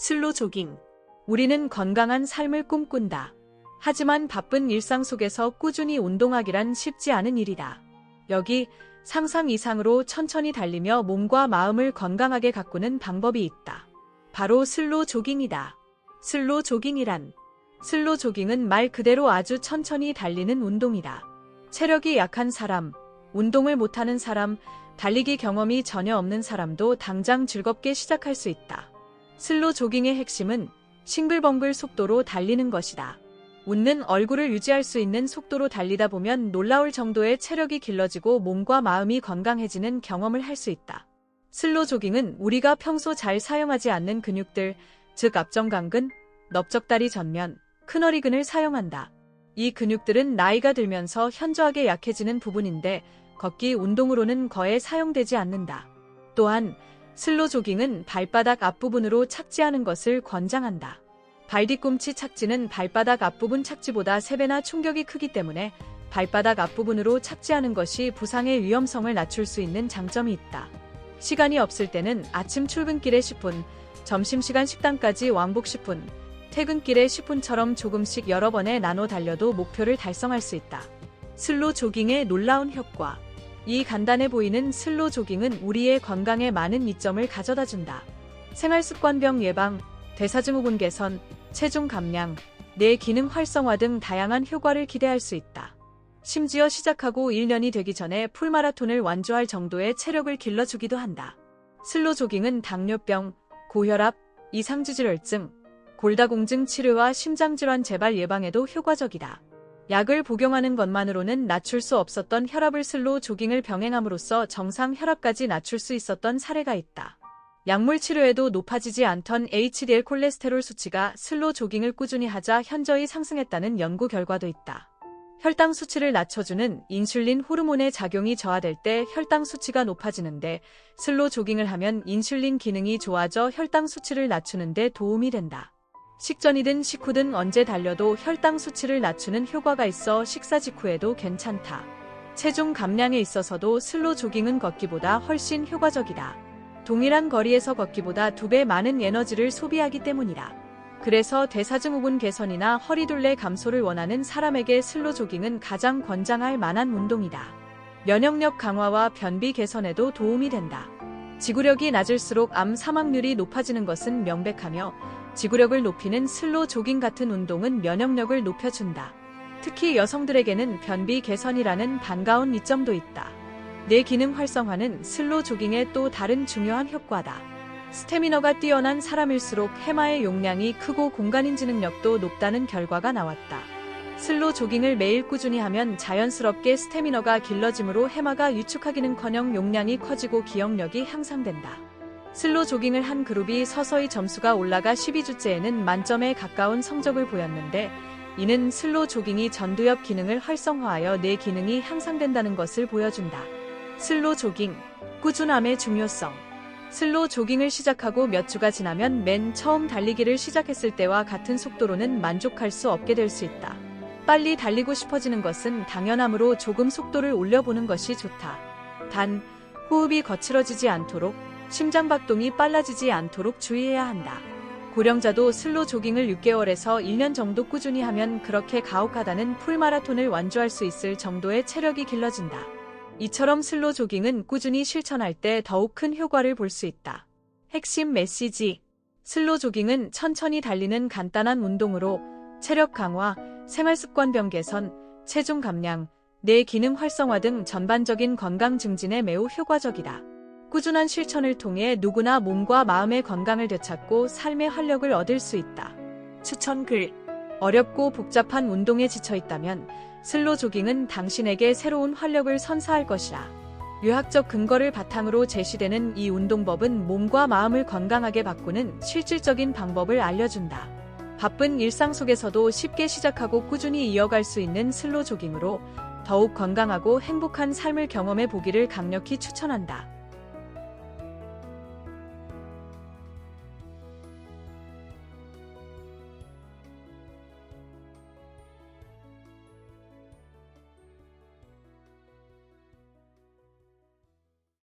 슬로 조깅. 우리는 건강한 삶을 꿈꾼다. 하지만 바쁜 일상 속에서 꾸준히 운동하기란 쉽지 않은 일이다. 여기 상상 이상으로 천천히 달리며 몸과 마음을 건강하게 가꾸는 방법이 있다. 바로 슬로 조깅이다. 슬로 조깅이란 슬로 조깅은 말 그대로 아주 천천히 달리는 운동이다. 체력이 약한 사람, 운동을 못하는 사람, 달리기 경험이 전혀 없는 사람도 당장 즐겁게 시작할 수 있다. 슬로 조깅의 핵심은 싱글벙글 속도로 달리는 것이다. 웃는 얼굴을 유지할 수 있는 속도로 달리다 보면 놀라울 정도의 체력이 길러지고 몸과 마음이 건강해지는 경험을 할 수 있다. 슬로 조깅은 우리가 평소 잘 사용하지 않는 근육들, 즉 앞정강근, 넓적다리 전면, 큰허리근을 사용한다. 이 근육들은 나이가 들면서 현저하게 약해지는 부분인데 걷기 운동으로는 거의 사용되지 않는다. 또한 슬로 조깅은 발바닥 앞부분으로 착지하는 것을 권장한다. 발 뒤꿈치 착지는 발바닥 앞부분 착지보다 3배나 충격이 크기 때문에 발바닥 앞부분으로 착지하는 것이 부상의 위험성을 낮출 수 있는 장점이 있다. 시간이 없을 때는 아침 출근길에 10분, 점심시간 식당까지 왕복 10분, 퇴근길에 10분처럼 조금씩 여러 번에 나눠 달려도 목표를 달성할 수 있다. 슬로 조깅의 놀라운 효과. 이 간단해 보이는 슬로 조깅은 우리의 건강에 많은 이점을 가져다 준다. 생활습관병 예방, 대사증후군 개선, 체중 감량, 뇌 기능 활성화 등 다양한 효과를 기대할 수 있다. 심지어 시작하고 1년이 되기 전에 풀마라톤을 완주할 정도의 체력을 길러주기도 한다. 슬로 조깅은 당뇨병, 고혈압, 이상지질혈증, 골다공증 치료와 심장질환 재발 예방에도 효과적이다. 약을 복용하는 것만으로는 낮출 수 없었던 혈압을 슬로 조깅을 병행함으로써 정상 혈압까지 낮출 수 있었던 사례가 있다. 약물 치료에도 높아지지 않던 HDL 콜레스테롤 수치가 슬로 조깅을 꾸준히 하자 현저히 상승했다는 연구 결과도 있다. 혈당 수치를 낮춰주는 인슐린 호르몬의 작용이 저하될 때 혈당 수치가 높아지는데 슬로 조깅을 하면 인슐린 기능이 좋아져 혈당 수치를 낮추는 데 도움이 된다. 식전이든 식후든 언제 달려도 혈당 수치를 낮추는 효과가 있어 식사 직후에도 괜찮다. 체중 감량에 있어서도 슬로 조깅은 걷기보다 훨씬 효과적이다. 동일한 거리에서 걷기보다 두 배 많은 에너지를 소비하기 때문이다. 그래서 대사증후군 개선이나 허리둘레 감소를 원하는 사람에게 슬로 조깅은 가장 권장할 만한 운동이다. 면역력 강화와 변비 개선에도 도움이 된다. 지구력이 낮을수록 암 사망률이 높아지는 것은 명백하며 지구력을 높이는 슬로 조깅 같은 운동은 면역력을 높여준다. 특히 여성들에게는 변비 개선이라는 반가운 이점도 있다. 뇌 기능 활성화는 슬로 조깅의 또 다른 중요한 효과다. 스태미너가 뛰어난 사람일수록 해마의 용량이 크고 공간 인지 능력도 높다는 결과가 나왔다. 슬로 조깅을 매일 꾸준히 하면 자연스럽게 스태미너가 길러짐으로 해마가 유축하기는커녕 용량이 커지고 기억력이 향상된다. 슬로 조깅을 한 그룹이 서서히 점수가 올라가 12주째에는 만점에 가까운 성적을 보였는데 이는 슬로 조깅이 전두엽 기능을 활성화하여 뇌 기능이 향상된다는 것을 보여준다. 슬로 조깅, 꾸준함의 중요성. 슬로 조깅을 시작하고 몇 주가 지나면 맨 처음 달리기를 시작했을 때와 같은 속도로는 만족할 수 없게 될 수 있다. 빨리 달리고 싶어지는 것은 당연하므로 조금 속도를 올려보는 것이 좋다. 단, 호흡이 거칠어지지 않도록, 심장박동이 빨라지지 않도록 주의해야 한다. 고령자도 슬로 조깅을 6개월에서 1년 정도 꾸준히 하면 그렇게 가혹하다는 풀마라톤을 완주할 수 있을 정도의 체력이 길러진다. 이처럼 슬로 조깅은 꾸준히 실천할 때 더욱 큰 효과를 볼 수 있다. 핵심 메시지. 슬로 조깅은 천천히 달리는 간단한 운동으로 체력 강화, 생활 습관 병 개선, 체중 감량, 뇌 기능 활성화 등 전반적인 건강 증진에 매우 효과적이다. 꾸준한 실천을 통해 누구나 몸과 마음의 건강을 되찾고 삶의 활력을 얻을 수 있다. 추천 글. 어렵고 복잡한 운동에 지쳐 있다면 슬로 조깅은 당신에게 새로운 활력을 선사할 것이라. 유학적 근거를 바탕으로 제시되는 이 운동법은 몸과 마음을 건강하게 바꾸는 실질적인 방법을 알려준다. 바쁜 일상 속에서도 쉽게 시작하고 꾸준히 이어갈 수 있는 슬로 조깅으로 더욱 건강하고 행복한 삶을 경험해 보기를 강력히 추천한다.